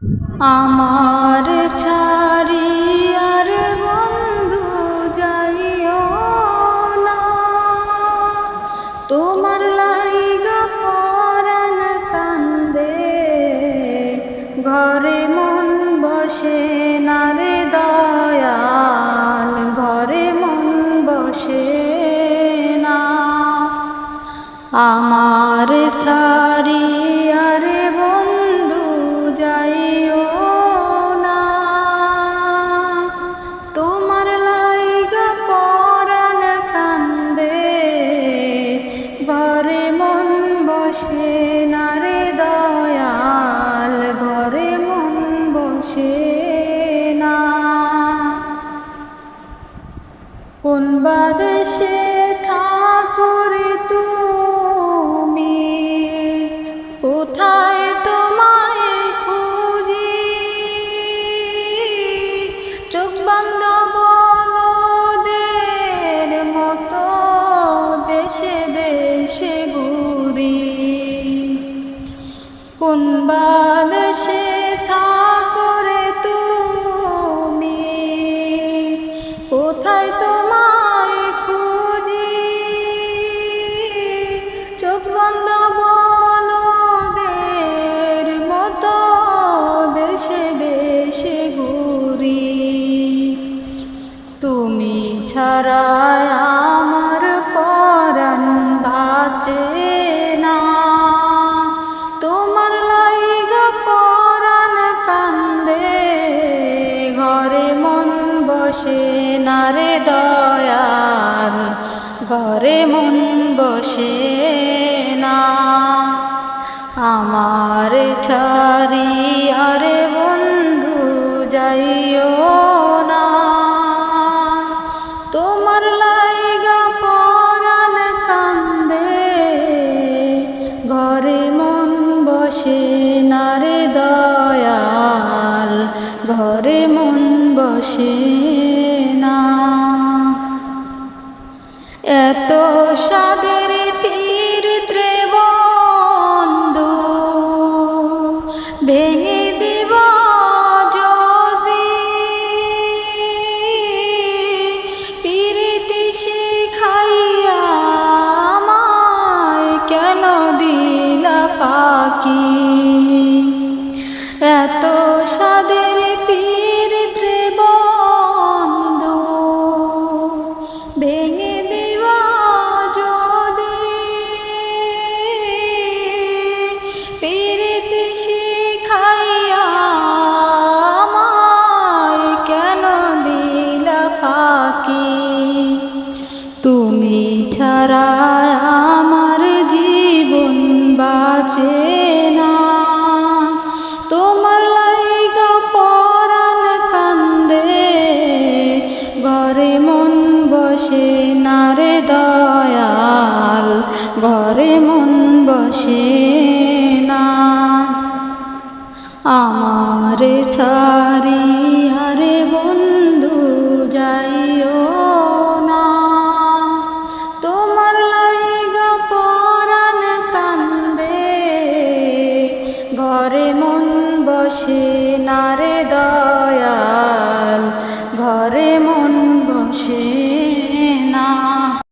আমার ছাড়ি আর বন্ধু যাইও না। তোমার লাইগা পরাণ কান্দে, ঘরে মন বসে না রে দয়াল, ঘরে মন বসে না। আমার সারি কোন বাদেশে ঠাকুর তুমি? কোথায় তোমায় খুঁজি? চোখ বন্ধ বলদের মতো দেশে দেশে ঘুরি। কোন বাদেশে থাকরে তুমি? কোথায় তোমায় তুমি ছাড়া আমার পরাণ বাঁচে না। তোমার লাইগা পরাণ কান্দে, ঘরে মন বসে না রে দয়াল, ঘরে মন বসে না। আমার ছাড়ি বসে না। এত সাদের পীর বন্ধু ভেঙে দিব যদি। পীরিতি শিখাইয়া আমায় কেন দিলা ফাঁকি? এত ঘরে মন বসে না। আমার ছাড়ি আরে বন্ধু যাইও না। তোমার লাইগা পরাণ কান্দে, ঘরে মন বসে না রে দয়াল। ঘরে মন